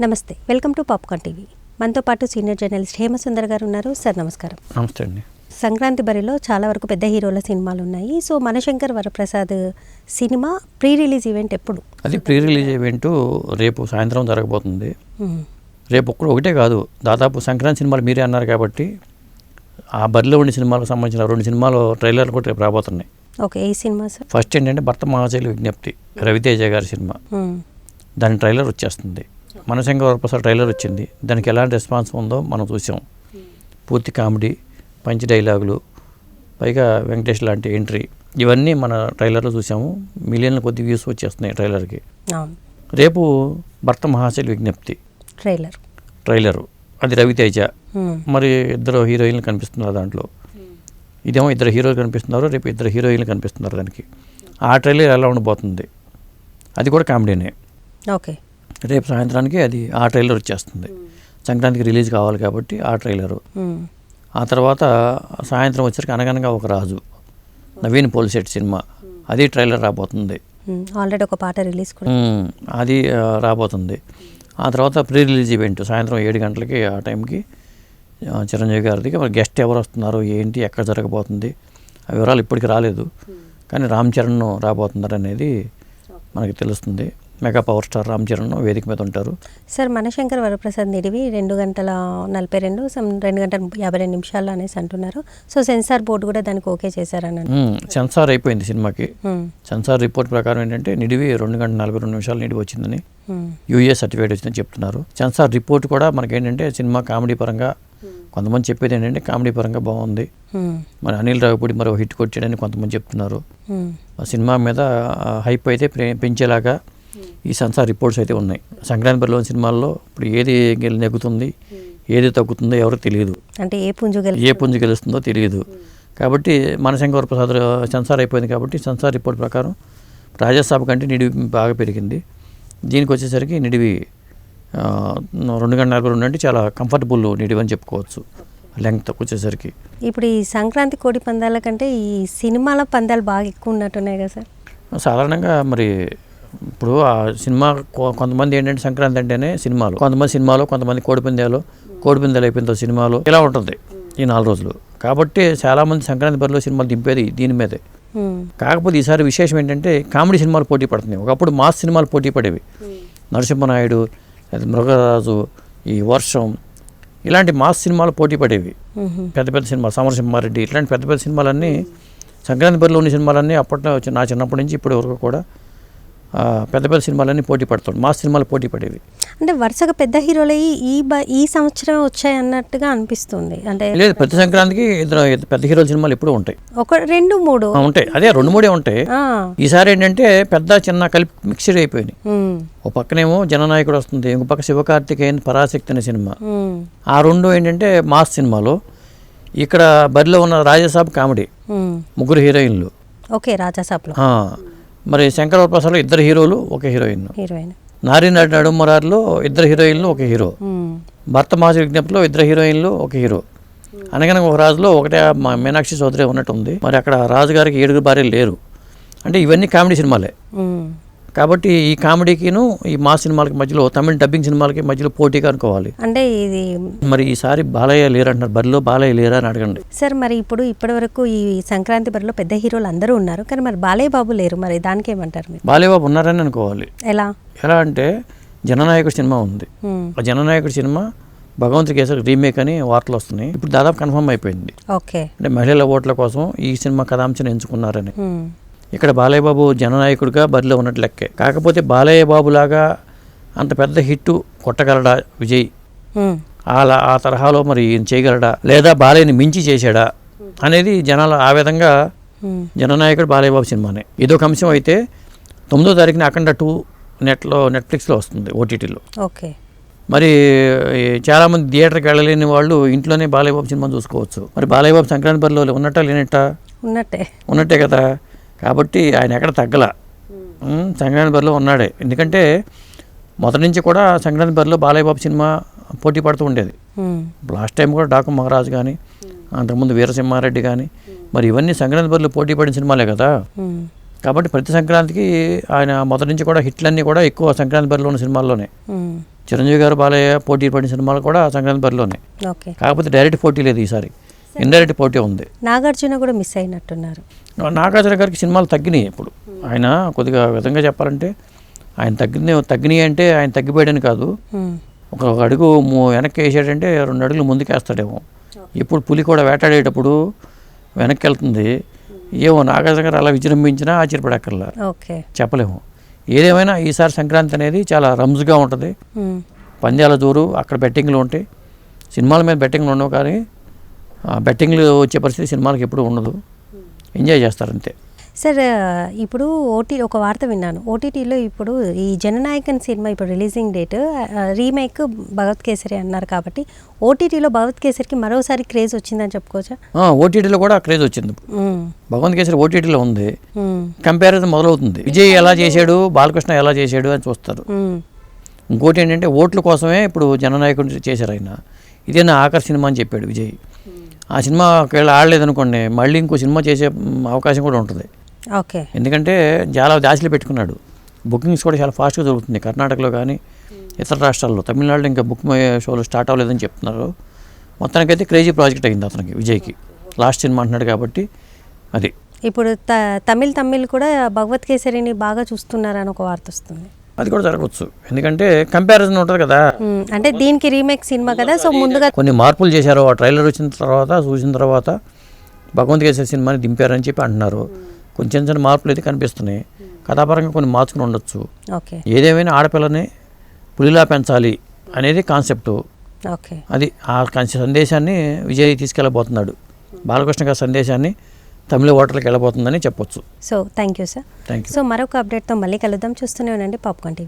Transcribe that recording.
నమస్తే welcome to popcorn TV. మనతో పాటు సీనియర్ జర్నలిస్ట్ హేమసుందర్ గారు ఉన్నారు. సార్ నమస్కారం. నమస్తే అండి. సంక్రాంతి బరిలో చాలా వరకు పెద్ద హీరోల సినిమాలు ఉన్నాయి. సో మనశంకర్ వరప్రసాద్ సినిమా ప్రీ రిలీజ్ ఈవెంట్ ఎప్పుడు? అది ప్రీ రిలీజ్ ఈవెంట్ రేపు సాయంత్రం జరగబోతుంది. రేపు ఒక్కడు ఒకటే కాదు దాదాపు సంక్రాంతి సినిమాలు మీరే అన్నారు కాబట్టి ఆ బరిలో ఉండే సినిమాలకు సంబంధించిన రెండు సినిమాలు ట్రైలర్లు కూడా రేపు రాబోతున్నాయి. ఓకే ఏ సినిమా సార్? ఫస్ట్ ఏంటంటే భర్త మహాశైలి విజ్ఞప్తి రవితేజ గారి సినిమా. దాని ట్రైలర్ వచ్చేస్తుంది. మనశంకర వరప్రసాద్ ట్రైలర్ వచ్చింది. దానికి ఎలాంటి రెస్పాన్స్ ఉందో మనం చూసాం. పూర్తి కామెడీ పంచి డైలాగులు పైగా వెంకటేష్ లాంటి ఎంట్రీ. ఇవన్నీ మన ట్రైలర్లో చూసాము. మిలియన్ల కొద్ది వ్యూస్ వచ్చేస్తున్నాయి ట్రైలర్కి. రేపు భర్త మహాశైలి విజ్ఞప్తి. ట్రైలర్. ట్రైలరు. అది రవితేజ. మరి ఇద్దరు హీరోయిన్లు కనిపిస్తున్నారు దాంట్లో. ఇదేమో ఇద్దరు హీరోలు కనిపిస్తున్నారు రేపు ఇద్దరు హీరోయిన్లు కనిపిస్తున్నారు దానికి. ఆ ట్రైలర్ ఎలా ఉండబోతుంది అది కూడా కామెడీనే. ఓకే. రేపు సాయంత్రానికి అది ఆ ట్రైలర్ వచ్చేస్తుంది. సంక్రాంతికి రిలీజ్ కావాలి కాబట్టి ఆ ట్రైలరు. ఆ తర్వాత సాయంత్రం వచ్చరికి అనగనగా ఒక రాజు నవీన్ పోలిసెట్ సినిమా. అది ట్రైలర్ రాబోతుంది. ఆల్రెడీ ఒక పాట రిలీజ్. అది రాబోతుంది. ఆ తర్వాత ప్రీ రిలీజ్ ఈవెంట్ సాయంత్రం ఏడు గంటలకి ఆ టైంకి చిరంజీవి గారిది. మరి గెస్ట్ ఎవరు వస్తున్నారు ఏంటి ఎక్కడ జరగబోతుంది ఆ వివరాలు ఇప్పటికి రాలేదు. కానీ రామ్ చరణ్ రాబోతున్నారు అనేది మనకి తెలుస్తుంది. Mega power star Ram Charan వేదిక మీద ఉంటారు సార్ మనశంకర్ వరప్రసాద్ నిడివి రెండు గంటల నలభై రెండు రెండు గంటల యాభై రెండు నిమిషాలు అనేసి అంటున్నారు సో సెన్సార్ బోర్డు కూడా దానికి ఓకే చేశారని. సెన్సార్ అయిపోయింది సినిమాకి. సెన్సార్ రిపోర్ట్ ప్రకారం ఏంటంటే నిడివి రెండు గంటల నలభై రెండు నిమిషాలు నిడివి వచ్చిందని. యూఏ సర్టిఫికేట్ వచ్చిందని చెప్తున్నారు సెన్సార్ రిపోర్ట్ కూడా మనకేంటంటే సినిమా కామెడీ పరంగా కొంతమంది చెప్పేది ఏంటంటే కామెడీ పరంగా బాగుంది. మరి అనిల్ రావిపూడి మరో హిట్ కొట్టాడని కొంతమంది చెప్తున్నారు సినిమా మీద హైప్ అయితే పెంచేలాగా ఈ సెన్సార్ రిపోర్ట్స్ అయితే ఉన్నాయి. సంక్రాంతి బరిలోని సినిమాల్లో ఇప్పుడు ఏది గెలి నెగ్గుతుంది ఏది తగ్గుతుందో ఎవరికి తెలియదు. అంటే ఏ పుంజు ఏ పుంజు గెలుస్తుందో తెలియదు. కాబట్టి మనశంకర్ ప్రసాద్ సెన్సార్ అయిపోయింది కాబట్టి సెన్సార్ రిపోర్ట్ ప్రకారం రాజ్యసభ కంటే నిడివి బాగా పెరిగింది. దీనికి వచ్చేసరికి నిడివి రెండు గంటల నలభై రెండు అంటే చాలా కంఫర్టబుల్ నిడివి అని చెప్పుకోవచ్చు. లెంగ్త్ వచ్చేసరికి. ఇప్పుడు ఈ సంక్రాంతి కోడి పందాల కంటే ఈ సినిమాల పందాలు బాగా ఎక్కువ ఉన్నట్టున్నాయి కదా సార్. సాధారణంగా మరి ఇప్పుడు ఆ సినిమా కొంతమంది ఏంటంటే సంక్రాంతి అంటేనే సినిమాలు. కొంతమంది సినిమాలు కొంతమంది కోడిపందాలు కోడిపందాలు అయిపోయిన సినిమాలు ఇలా ఉంటుంది ఈ నాలుగు రోజులు. కాబట్టి చాలామంది సంక్రాంతి బరిలో సినిమాలు దింపేది దీని మీదే. కాకపోతే ఈసారి విశేషం ఏంటంటే కామెడీ సినిమాలు పోటీ పడుతున్నాయి. ఒకప్పుడు మాస్ సినిమాలు పోటీ పడేవి. నరసింహనాయుడు మృగరాజు ఈ వర్షం ఇలాంటి మాస్ సినిమాలు పోటీ పడేవి. పెద్ద పెద్ద సినిమాలు సమరసింహారెడ్డి ఇట్లాంటి పెద్ద పెద్ద సినిమాలన్నీ సంక్రాంతి బరిలో ఉన్న సినిమాలన్నీ అప్పట్లో నా చిన్నప్పటి నుంచి ఇప్పటి వరకు కూడా పెద్ద పెద్ద సినిమాలన్నీ పోటీ పడుతుంది మాస్ సినిమాలు పోటీ పడేవి. అంటే వరుసగా పెద్ద హీరోలు ఈ ఈ సంవత్సరం వచ్చాయి అన్నట్టుగా అనిపిస్తుంది. అంటే లేదు ప్రతి సంక్రాంతికి ఇద్దరు పెద్ద హీరోల సినిమాలు ఎప్పుడూ ఉంటాయి. ఒక రెండు మూడు. ఉంటాయి. అదే రెండు మూడే ఉంటాయి. ఈసారి ఏంటంటే పెద్ద చిన్న కలిపి మిక్స్డ్ అయిపోయినాయి. ఓ పక్కనేమో జననాయకుడు వస్తుంది ఇంకో పక్క శివకార్తికేయన్ పరాశక్తి అనే సినిమా. ఆ రెండు ఏంటంటే మాస్ సినిమాలు. ఇక్కడ బరిలో ఉన్న రాజసాబ్ కామెడీ. ముగ్గురు హీరోయిన్లు. ఓకే రాజాసాబ్లో మరి శంకర ప్రసాద్లో ఇద్దరు హీరోలు ఒక హీరోయిన్. హీరోయిన్. నారి నడుమరారులో ఇద్దరు హీరోయిన్లు ఒక హీరో. భర్త మాజీ విజ్ఞప్తిలో ఇద్దరు హీరోయిన్లు ఒక హీరో. అనగనగా ఒక రాజులో ఒకటే మీనాక్షి చౌదరి ఉన్నట్టుంది. మరి అక్కడ రాజుగారికి ఏడుగురు భార్యలు లేరు. అంటే ఇవన్నీ కామెడీ సినిమాలే. కాబట్టి ఈ కామెడీకిను ఈ మా సినిమాలకి మధ్యలో తమిళ డబ్బింగ్ సినిమాలకి మధ్యలో పోటీగా అనుకోవాలి. అంటే ఇది మరి ఈసారి బాలయ్య లేరు అంటున్నారు బరిలో బాలయ్య లేరా అని అడగండి. సార్ మరి ఇప్పుడు ఇప్పటివరకు ఈ సంక్రాంతి బరిలో పెద్ద హీరోలు అందరూ ఉన్నారు. కానీ మరి బాలయ్య బాబు లేరు. మరి దానికి ఏమంటారు మీరు? బాలయ్య బాబు ఉన్నారని అనుకోవాలి. ఎలా? ఎలా అంటే జననాయకుడు సినిమా ఉంది. ఆ జననాయకుడు సినిమా భగవంతుడి కేసరి రీమేక్ అని వార్తలు వస్తున్నాయి. ఇప్పుడు దాదాపు కన్ఫర్మ్ అయిపోయింది. ఓకే. అంటే మహిళల ఓట్ల కోసం ఈ సినిమా కథాంశం ఎంచుకున్నారని. ఇక్కడ బాలయ్య బాబు జననాయకుడిగా బరిలో ఉన్నట్టు లెక్కే. కాకపోతే బాలయ్య బాబు లాగా అంత పెద్ద హిట్ కొట్టగలడా విజయ్. అలా ఆ తరహాలో మరి ఈయన చేయగలడా? లేదా బాలయ్యని మించి చేశాడా? అనేది జనాల ఆ విధంగా. జననాయకుడు బాలయ్య బాబు సినిమానే. ఇదొక అంశం అయితే తొమ్మిదో తారీఖున అఖండ టూ నెట్లో నెట్ఫ్లిక్స్లో వస్తుంది ఓటీటీలో. ఓకే. మరి చాలామంది థియేటర్కి వెళ్ళలేని వాళ్ళు ఇంట్లోనే బాలయ్య బాబు సినిమా చూసుకోవచ్చు. మరి బాలయ్య బాబు సంక్రాంతి బరిలో ఉన్నట్టా లేనట్టా? ఉన్నట్టే. ఉన్నట్టే కదా? కాబట్టి ఆయన ఎక్కడ తగ్గల. ఉమ్, సంక్రాంతి బరిలో ఉన్నాడే. ఎందుకంటే మొదటి నుంచి కూడా సంక్రాంతి బరిలో బాలయ్య బాబు సినిమా పోటీ పడుతూ ఉండేది. మ్మ్. లాస్ట్ టైం కూడా డాకు మహారాజు కానీ అంతకుముందు వీరసింహారెడ్డి కానీ మరి ఇవన్నీ సంక్రాంతి బరిలో పోటీ పడిన సినిమాలే కదా. కాబట్టి ప్రతి సంక్రాంతికి ఆయన మొదటి నుంచి కూడా హిట్లన్నీ కూడా ఎక్కువ సంక్రాంతి బరిలో ఉన్న సినిమాల్లోనే. చిరంజీవి గారు బాలయ్య పోటీ పడిన సినిమాలు కూడా సంక్రాంతి బరిలోనే. కాకపోతే డైరెక్ట్ పోటీ లేదు ఈసారి. ఇండైరెక్ట్ పోటీ ఉంది. నాగార్జున కూడా మిస్ అయినట్టున్నారు. నాగార్జున గారికి సినిమాలు తగ్గినాయి ఇప్పుడు. ఆయన కొద్దిగా విధంగా చెప్పాలంటే ఆయన తగ్గిన తగ్గినాయి అంటే ఆయన తగ్గిపోయాడని కాదు. ఒక అడుగు వెనక్కి వేసాడంటే రెండు అడుగులు ముందుకు వేస్తాడేమో ఇప్పుడు పులి కూడా వేటాడేటప్పుడు వెనక్కి వెళ్తుంది ఏమో నాగార్జున గారు అలా విజృంభించినా ఆశ్చర్యపడక్కర్లా. ఓకే. చెప్పలేము. ఏదేమైనా ఈసారి సంక్రాంతి అనేది చాలా రమ్స్గా ఉంటుంది. పంద్యాల జోరు అక్కడ బెట్టింగ్లు ఉంటాయి. సినిమాల మీద బెట్టింగ్లు ఉండవు కానీ బెట్టింగ్లు వచ్చే పరిస్థితి సినిమాలకు ఎప్పుడు ఉండదు. ఎంజాయ్ చేస్తారు అంతే సార్ ఇప్పుడు ఓటీ ఒక వార్త విన్నాను. ఓటీటీలో ఇప్పుడు ఈ జననాయకన్ సినిమా ఇప్పుడు releasing date remake Bhagavat Kesari అన్నారు కాబట్టి ఓటీటీలో భగవత్ కేసరికి మరోసారి క్రేజ్ వచ్చిందని చెప్పుకోవచ్చా? ఓటీటీలో కూడా క్రేజ్ వచ్చింది. భగవంత్ కేసరి ఓటీటీలో ఉంది. కంపారిజన్ మొదలవుతుంది. విజయ్ ఎలా చేశాడు బాలకృష్ణ ఎలా చేశాడు అని చూస్తారు. ఇంకోటి ఏంటంటే ఓట్ల కోసమే ఇప్పుడు జననాయకుడు చేశారు ఆయన. ఇదే నా ఆఖరి సినిమా అని చెప్పాడు విజయ్. ఆ సినిమా ఒకవేళ ఆడలేదనుకోండి మళ్ళీ ఇంకో సినిమా చేసే అవకాశం కూడా ఉంటుంది. ఓకే. ఎందుకంటే చాలా దాచులు పెట్టుకున్నాడు. బుకింగ్స్ కూడా చాలా ఫాస్ట్గా దొరుకుతుంది. కర్ణాటకలో కానీ ఇతర రాష్ట్రాల్లో. తమిళనాడులో ఇంకా బుక్ షోలు స్టార్ట్ అవ్వలేదని చెప్తున్నారు. మొత్తానికైతే క్రేజీ ప్రాజెక్ట్ అయింది అతనికి విజయ్కి. లాస్ట్ సినిమా అంటున్నాడు కాబట్టి అది. ఇప్పుడు త తమిళ్ తమిళ్ కూడా భగవత్ కేసరిని బాగా చూస్తున్నారని ఒక వార్త వస్తుంది. అది కూడా జరగవచ్చు. ఎందుకంటే కంపారిజన్ ఉంటుంది కదా. అంటే దీనికి రీమేక్ సినిమా కదా. సో ముందుగా కొన్ని మార్పులు చేశారు. ఆ ట్రైలర్ వచ్చిన తర్వాత చూసిన తర్వాత భగవంత్ కేసరి సినిమాని దింపారని చెప్పి అంటున్నారు. కొంచెం చిన్న చిన్న మార్పులు అయితే కనిపిస్తున్నాయి. కథాపరంగా కొన్ని మార్చుకుని ఉండొచ్చు. ఏదేమైనా ఆడపిల్లని పులిలా పెంచాలి అనేది కాన్సెప్ట్ అది ఆ సందేశాన్ని విజయ్ తీసుకెళ్ళబోతున్నాడు. బాలకృష్ణ గారి సందేశాన్ని తమిళ ఓటర్లకు వెళ్ళబోతుందని చెప్పొచ్చు. So thank you sir so మరొక అప్డేట్తో మళ్ళీ కలుద్దాం. చూస్తూనే ఉండండి. Popcorn TV